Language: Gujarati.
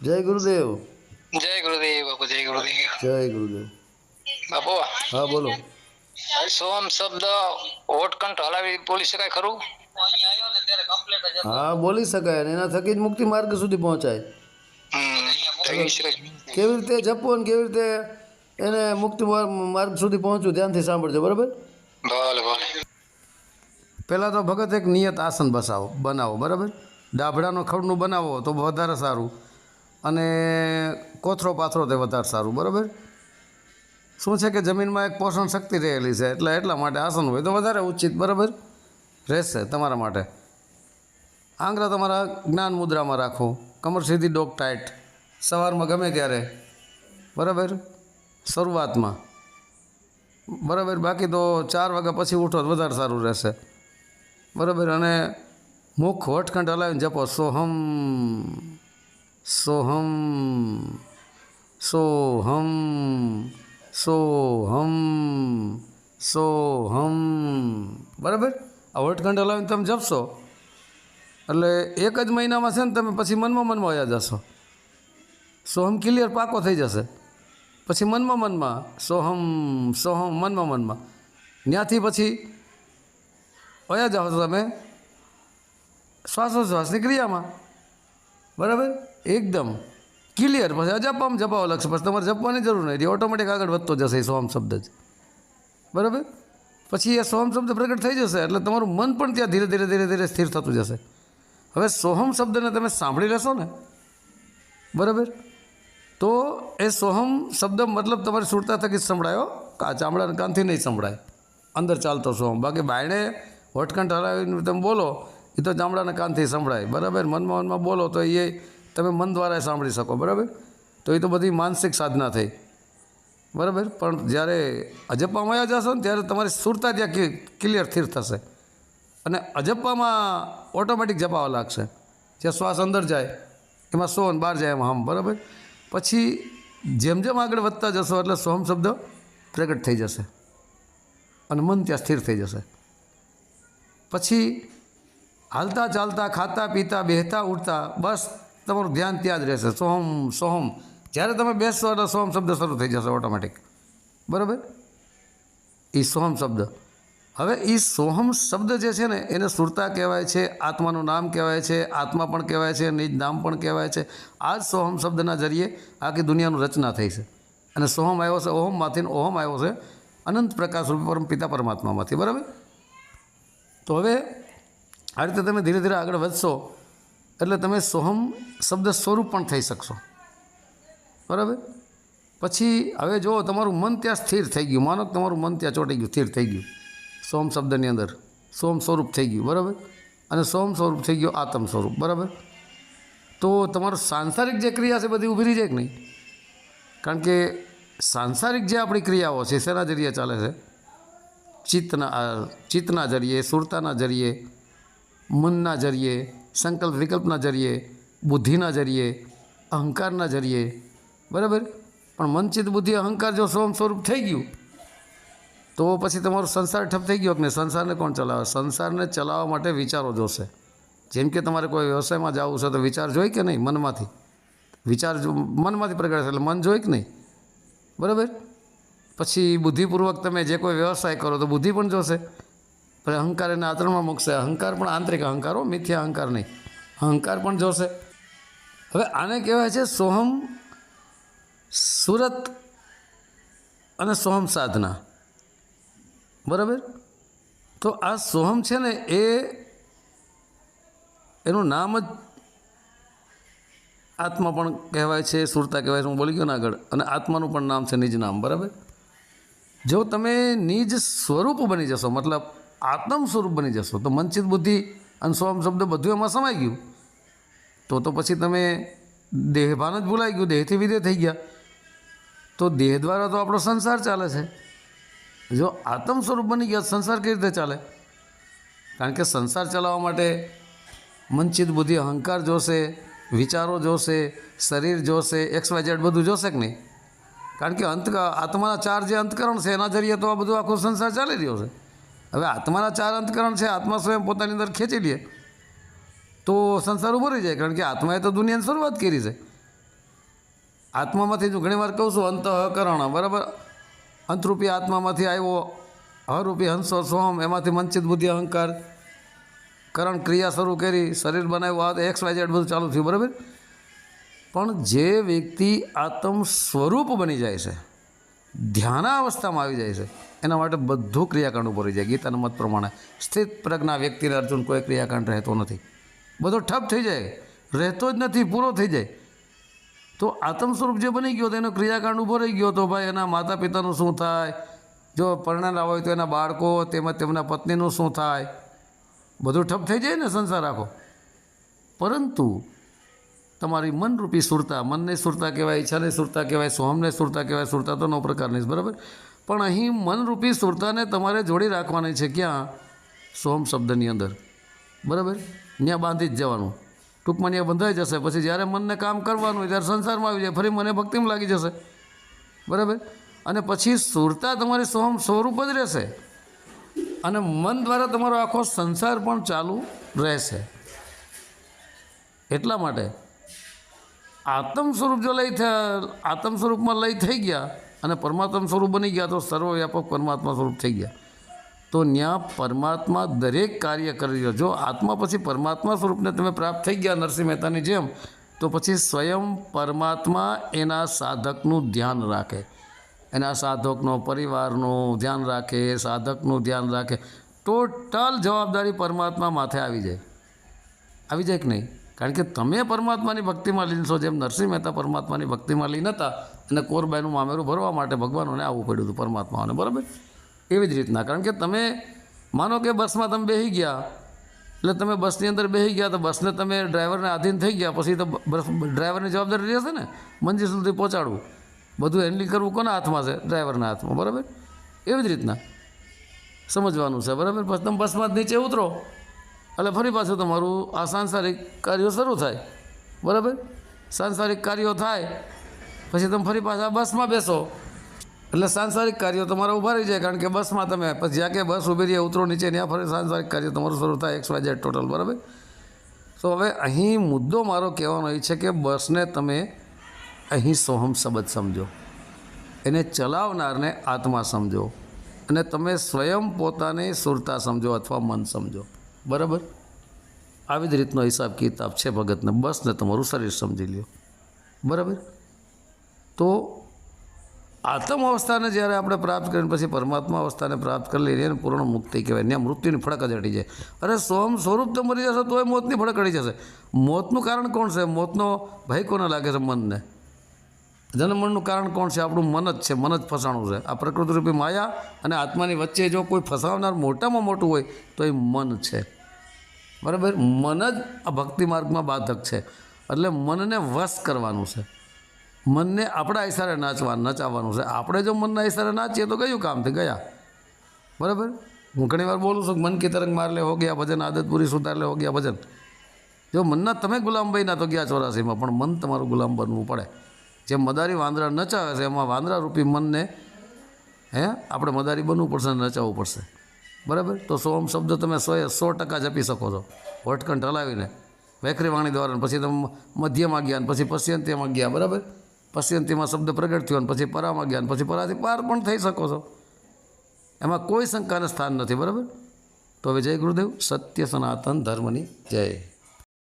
જય ગુરુદેવ. જય ગુરુદેવ બાપુ જય ગુરુદેવ. જય ગુરુદેવ. બાપુ હા બોલો. સોમ શબ્દ ઓટકંઠ હલાવી બોલી શકાય ખરું? હા બોલી શકાય અને એના થકી જ મુક્તિ માર્ગ સુધી પહોંચાય. કેવી રીતે જપો ને કેવી રીતે એને મુક્તિ માર્ગ માર્ગ સુધી પહોંચવું ધ્યાનથી સાંભળજો બરાબર? ભલે ભલે. પહેલાં તો ભગત એક નિયત આસન બસાવો બનાવો બરાબર? ડાભડાનો ખડનું બનાવો તો વધારે સારું. અને કોથરો પાથરો તે વધારે સારું, બરાબર? શું છે કે જમીનમાં એક પોષણ શક્તિ રહેલી છે, એટલે એટલા માટે આસન હોય તો વધારે ઉચિત, બરાબર? રહેશે તમારા માટે. આંગળા તમારા જ્ઞાન મુદ્રામાં રાખો. કમર સીધી ડોક ટાઈટ. સવારમાં ગમે ત્યારે. બરાબર? શરૂઆતમાં. બરાબર? બાકી તો ચાર વાગ્યા પછી ઉઠો તો વધારે સારું રહેશે. બરાબર? અને મુખ વટખંડ હલાવીને જપો. સોહમ. સોહમ સોહમ સોહમ સોહમ. બરાબર? આ વટખંડ હલાવીને તમે જપશો. એટલે એક જ મહિનામાં છે ને તમે પછી મનમાં મનમાં વયા જશો. સોહમ ક્લિયર પાકો થઈ જશે. પછી મનમાં મનમાં સોહમ સોહમ, મનમાં મનમાં. ત્યાંથી પછી વયા જાઓ તમે. શ્વાસોશ્વાસની ક્રિયામાં. બરાબર? એકદમ. ક્લિયર પછી અજપામાં જપાવો લક્ષ પછી તમારે જપવાની જરૂર નહીં. રહી ઓટોમેટિક આગળ વધતો જશે એ સોહમ શબ્દ જ. બરાબર? પછી એ સોહમ શબ્દ પ્રગટ થઈ જશે, એટલે તમારું મન પણ ત્યાં ધીરે ધીરે ધીરે ધીરે સ્થિર થતું જશે. હવે સોહમ શબ્દને તમે સાંભળી લેશો ને? બરાબર? તો એ સોહમ શબ્દ મતલબ તમારી સુરતા થકી જ સંભળાયો. આ ચામડાના કાનથી નહીં સંભળાય. અંદર ચાલતો સોહમ. બાકી બાયણે વટકંઠ હલાવીને તમે બોલો એ તો ચામડાના કાનથી સંભળાય. બરાબર? મનમાં મનમાં બોલો તો એ તમે મન દ્વારા સાંભળી શકો, બરાબર? તો એ તો બધી માનસિક સાધના થઈ. બરાબર? પણ જ્યારે અજપ્પામાં જશો ને, ત્યારે તમારી સુરતા ત્યાં ક્લિયર સ્થિર થશે. અને અજપ્પામાં ઓટોમેટિક જપાવા લાગશે. જે શ્વાસ અંદર જાય, એમાં સો અને બહાર જાય એમાં હમ, બરાબર? પછી જેમ જેમ આગળ વધતા જશો એટલે સોહમ શબ્દ પ્રગટ થઈ જશે. અને મન ત્યાં સ્થિર થઈ જશે. પછી હાલતા ચાલતા, ખાતા, પીતા, બેહતા, ઉઠતા, બસ તમારું ધ્યાન ત્યાં જ રહેશે. સોહમ સોહમ. જ્યારે તમે બેસશો એટલે સોહમ શબ્દ શરૂ થઈ જશે ઓટોમેટિક બરાબર? એ સોહમ શબ્દ. હવે એ સોહમ શબ્દ જે છે ને, એને સુરતા કહેવાય છે, આત્માનું નામ કહેવાય છે, આત્મા પણ કહેવાય છે, નિજ નામ પણ કહેવાય છે. આ જ સોહમ શબ્દના જરીએ આખી દુનિયાનું રચના થઈ છે. અને સોહમ આવ્યો છે, ઓહમમાંથી ઓહમ આવ્યો છે, અનંત પ્રકાશ રૂપે પરમ પિતા પરમાત્મામાંથી. બરાબર? તો હવે આ રીતે તમે ધીરે ધીરે આગળ વધશો, એટલે તમે સોહમ શબ્દ સ્વરૂપ પણ થઈ શકશો. બરાબર? પછી હવે જુઓ, તમારું મન ત્યાં સ્થિર થઈ ગયું. માનો કે તમારું મન ત્યાં ચોંટી ગયું, સ્થિર થઈ ગયું. સોમ શબ્દની અંદર. સોમ સ્વરૂપ થઈ ગયું, બરાબર? અને સોમ સ્વરૂપ થઈ ગયું આત્મ સ્વરૂપ, બરાબર? તો તમારું સાંસારિક જે ક્રિયા છે બધી ઊભી રહી જાય કે નહીં? કારણ કે સાંસારિક જે આપણી ક્રિયાઓ છે, શેના જરીએ ચાલે છે? ચિત્તના ચિત્તના જરીએ સુરતાના જરીએ મનના જરીએ, સંકલ્પ વિકલ્પના જરીએ બુદ્ધિના જરીએ અહંકારના જરીએ, બરાબર? પણ મનચિત બુદ્ધિ અહંકાર જો સ્વમ સ્વરૂપ થઈ ગયું, તો પછી તમારો સંસાર ઠપ થઈ ગયો કે નહીં? સંસારને કોણ ચલાવે? સંસારને ચલાવવા માટે વિચારો જોશે. જેમ કે તમારે કોઈ વ્યવસાયમાં જવું છે તો વિચાર જોઈ કે નહીં મનમાંથી? વિચાર મનમાંથી પ્રગટ એટલે મન જોઈ કે નહીં? બરાબર? પછી બુદ્ધિપૂર્વક તમે જે કોઈ વ્યવસાય કરો તો બુદ્ધિ પણ જોશે. પછી અહંકાર એને આચરણમાં મૂકશે. અહંકાર પણ આંતરિક અહંકાર હો, મિથ્યા અહંકાર નહીં. અહંકાર પણ જોશે. હવે આને કહેવાય છે સોહમ સુરત અને સોહમ સાધના. બરાબર? તો આ સોહમ છે ને એ એનું નામ જ આત્મા પણ કહેવાય છે, સુરતા કહેવાય છે, હું બોલી ગયો ને આગળ. અને આત્માનું પણ નામ છે નિજ નામ. બરાબર? જો તમે નિજ સ્વરૂપ બની જશો, મતલબ આત્મ સ્વરૂપ બની જશો. તો મનચિત બુદ્ધિ અને સોમ શબ્દ બધું એમાં સમાઈ ગયું. તો તો પછી તમે દેહભાન જ ભૂલાઈ ગયું. દેહથી વિદેહ થઈ ગયા. તો દેહ દ્વારા તો આપણો સંસાર ચાલે છે. જો આત્મ સ્વરૂપ બની ગયા, સંસાર કેવી રીતે ચાલે? કારણ કે સંસાર ચલાવવા માટે મનચિત બુદ્ધિ, અહંકાર જોશે, વિચારો જોશે, શરીર જોશે એક્સ વાય ઝેડ બધું જોશે કે નહીં? કારણ કે અંત આત્માના ચાર જે અંતકરણ છે, એના જરીએ તો આ બધું આખો સંસાર ચાલી રહ્યો છે. હવે આત્માના ચાર અંતકરણ છે, આત્મા સ્વયં પોતાની અંદર ખેંચી લે. તો સંસાર ઊભો રહી જાય, કારણ કે આત્માએ તો દુનિયાની શરૂઆત કરી છે. આત્મામાંથી જો ઘણીવાર કહું છું અંતઃકરણ બરાબર? અંતરૂપી આત્મામાંથી આવ્યો હરૂપી હંસો, સોમ, એમાંથી મંચિત બુદ્ધિ, અહંકાર, કરણ ક્રિયા શરૂ કરી, શરીર બનાવ્યું, આ એક્સ વાય ઝેડ બધું ચાલુ થયું, બરાબર? પણ જે વ્યક્તિ આત્મ સ્વરૂપ બની જાય છે ધ્યાનાવસ્થામાં આવી જાય છે. એના માટે બધું ક્રિયાકાંડ ઉપર રહી જાય. ગીતાના મત પ્રમાણે સ્થિત પ્રજ્ઞા વ્યક્તિને અર્જુન કોઈ ક્રિયાકાંડ રહેતો નથી. બધો ઠપ થઈ જાય. રહેતો જ નથી, પૂરો થઈ જાય. તો આત્મ સ્વરૂપ જે બની ગયો એનો ક્રિયાકાંડ ઊભો રહી ગયો, તો ભાઈ એના માતા પિતાનું શું થાય? જો પરણેલા હોય તો એના બાળકો તેમજ તેમના પત્નીનું શું થાય? બધું ઠપ થઈ જાય ને સંસાર આખો. પરંતુ તમારી મનરૂપી સુરતા, મનને સુરતા કહેવાય, ઈચ્છાને સુરતા કહેવાય સોહમને સુરતા કહેવાય, સુરતા તો નવ પ્રકારની છે, બરાબર? પણ અહીં મનરૂપી સુરતાને તમારે જોડી રાખવાની છે ક્યાં? સોહમ શબ્દની અંદર. બરાબર? ત્યાં બાંધી જ જવાનું. ટૂંકમાં ત્યાં બંધાઈ જશે. પછી જ્યારે મનને કામ કરવાનું હોય ત્યારે સંસારમાં આવી જાય. ફરી મને ભક્તિમાં લાગી જશે. બરાબર? અને પછી સુરતા તમારી સોહમ સ્વરૂપ જ રહેશે. અને મન દ્વારા તમારો આખો સંસાર પણ ચાલુ રહેશે. એટલા માટે આત્મ સ્વરૂપ જો લઈ આત્મ સ્વરૂપમાં લઈ થઈ ગયા અને પરમાત્મ સ્વરૂપ બની ગયા તો સર્વવ્યાપક પરમાત્મા સ્વરૂપ થઈ ગયા. તો ત્યાં પરમાત્મા દરેક કાર્ય કરી રહ્યો. જો આત્મા પછી પરમાત્મા સ્વરૂપને તમે પ્રાપ્ત થઈ ગયા નરસિંહ મહેતાની જેમ, તો પછી સ્વયં પરમાત્મા એના સાધકનું ધ્યાન રાખે. એના સાધકનો પરિવારનું ધ્યાન રાખે, સાધકનું ધ્યાન રાખે. ટોટલ જવાબદારી પરમાત્મા માથે આવી જાય. આવી જાય કે નહીં? કારણ કે તમે પરમાત્માની ભક્તિમાં લીન છો જેમ નરસિંહ મહેતા પરમાત્માની ભક્તિમાં લીન હતા અને કોરબાઈનું મામેરું ભરવા માટે ભગવાનોને આવવું પડ્યું હતું પરમાત્માઓને, બરાબર? એવી જ રીતના. કારણ કે તમે માનો કે બસમાં તમે બેસી ગયા, એટલે તમે બસની અંદર બેસી ગયા તો બસને તમે ડ્રાઈવરને આધીન થઈ ગયા, પછી તો બસ ડ્રાઈવરની જવાબદારી રહેશે ને? મંજિલ સુધી પહોંચાડવું. બધું હેન્ડલિંગ કરવું કોના હાથમાં છે? ડ્રાઈવરના હાથમાં, બરાબર? એવી જ રીતના. સમજવાનું છે, બરાબર? પછી તમે બસમાં નીચે ઉતરો. એટલે ફરી પાછું તમારું આ સાંસારિક કાર્યો શરૂ થાય. બરાબર? સાંસારિક કાર્યો થાય, પછી તમે ફરી પાછા બસમાં બેસો. એટલે સાંસારિક કાર્યો તમારા ઊભા રહી જાય, કારણ કે બસમાં તમે પછી જ્યાં કે બસ ઊભી રહી ઉતરો નીચે, ત્યાં ફરી સાંસારિક કાર્ય તમારું શરૂ થાય એક્સ વાય ઝેડ ટોટલ બરાબર? તો હવે અહીં મુદ્દો મારો કહેવાનો એ છે કે બસને તમે અહીં સોહમ શબ્દ સમજો. એને ચલાવનારને આત્મા સમજો. અને તમે સ્વયં પોતાને સુરતા સમજો અથવા મન સમજો. બરાબર? આવી જ રીતનો હિસાબ કિતાબ છે ભગતને. બસને તમારું શરીર સમજી લ્યો. બરાબર? તો આત્મ અવસ્થાને જ્યારે આપણે પ્રાપ્ત કરીને પછી પરમાત્મા અવસ્થાને પ્રાપ્ત કરી લઈએ એને પૂર્ણ મુક્તિ કહેવાય. ત્યાં મૃત્યુની ફળક જ હટી જાય. અરે સોમ સ્વરૂપ તો મરી જશે તોય મોતની ફળક હટી જશે. મોતનું કારણ કોણ છે? મોતનો ભય કોને લાગે છે મનને? જન્મનું કારણ કોણ છે? આપણું મન જ છે, મન જ ફસાણું છે. આ પ્રકૃતિરૂપી માયા અને આત્માની વચ્ચે જો કોઈ ફસાવનાર મોટામાં મોટું હોય, તો એ મન છે. બરાબર? મન જ આ ભક્તિ માર્ગમાં બાધક છે. એટલે મનને વશ કરવાનું છે. મનને આપણા ઈશારે નાચવા, નચાવવાનું છે. આપણે જો મનના ઈશારે નાચીએ તો કયું કામથી? ગયા. બરાબર? હું ઘણી વાર બોલું છું મન કી તરંગ માર લે હો ગયા ભજન આદત પૂરી સુધાર લે હો ગયા ભજન. જો મનના તમે ગુલામ બન્યા તો ગયા ચોરાસીમાં, પણ મન તમારું ગુલામ બનવું પડે. જેમ મદારી વાંદરા નચાવે છે, એમાં વાંદરા રૂપી મનને, હે, આપણે મદારી બનવું પડશે અને નચાવવું પડશે. બરાબર? તો સોમ શબ્દ તમે સોએ સો ટકા જપી શકો છો. વટકંઠ હલાવીને, વેખરી વાણી દ્વારા પછી તમે મધ્યમાં ગયા પછી પશ્યંતીમાં ગયા, બરાબર? પશ્યંતીમાં શબ્દ પ્રગટ થયો અને પછી પરામાં ગયા પછી પરાથી પાર પણ થઈ શકો છો. એમાં કોઈ શંકાને સ્થાન નથી, બરાબર? તો હવે જય ગુરુદેવ, સત્ય સનાતન ધર્મની જય.